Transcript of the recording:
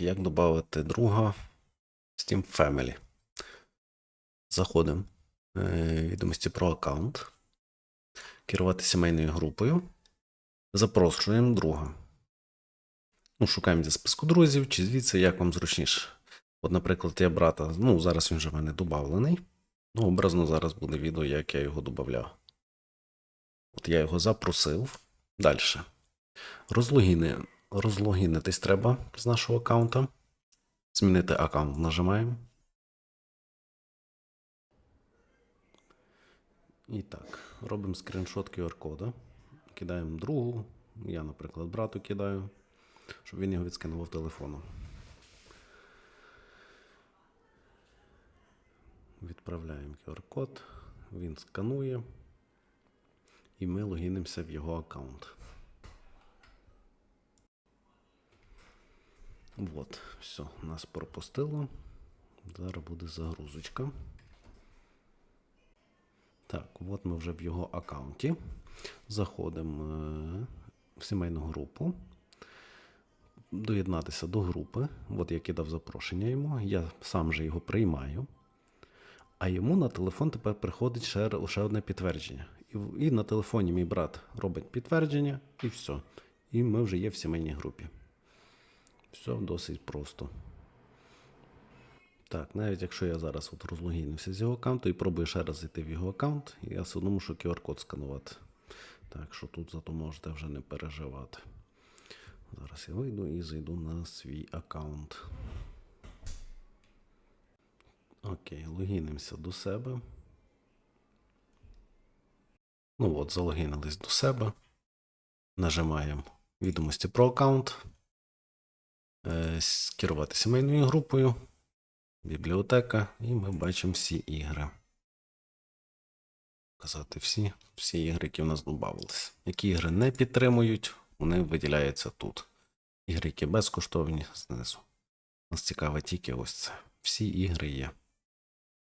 Як додати друга Steam Family? Заходимо. Е, Відомості про аккаунт. Керувати сімейною групою. Запрошуємо друга. Ну, шукаємо зі списку друзів, чи звідси, як вам зручніше. От, наприклад, я брата, ну, зараз він вже в мене додавлений. Ну, образно зараз буде відео, як я його додавав. От я його запросив. Далі. Розлогіни. Розлогінитись треба з нашого аккаунта. Змінити аккаунт нажимаємо. І так, робимо скріншот QR-кода. Кидаємо другу. Я, наприклад, брату кидаю, щоб він його відсканував телефоном. Відправляємо QR-код, він сканує, і ми логінимося в його аккаунт. Вот, все, нас пропустило. Зараз буде загрузочка. Так, от ми вже в його аккаунті. Заходимо е, в сімейну групу. Доєднатися до групи. От я кидав запрошення йому. Я сам же його приймаю. А йому на телефон тепер приходить ще, ще одне підтвердження. І, і на телефоні мій брат робить підтвердження, і все. І ми вже є в сімейній групі. Все досить просто. Так, навіть якщо я зараз от розлогінився з його аккаунту і пробую ще раз зайти в його аккаунт, я все одно мушу QR-код сканувати. Так що тут зато можете вже не переживати. Зараз я вийду і зайду на свій аккаунт. Окей, логінимося до себе. Ну от, залогінились до себе. Нажимаємо відомості про аккаунт. Е, Керувати сімейною групою. Бібліотека, і ми бачимо всі ігри. Казати всі, всі ігри, які в нас додавалися. Які ігри не підтримують, вони виділяються тут. Ігри, які безкоштовні, знизу. Нас цікаве тільки ось це. Всі ігри є.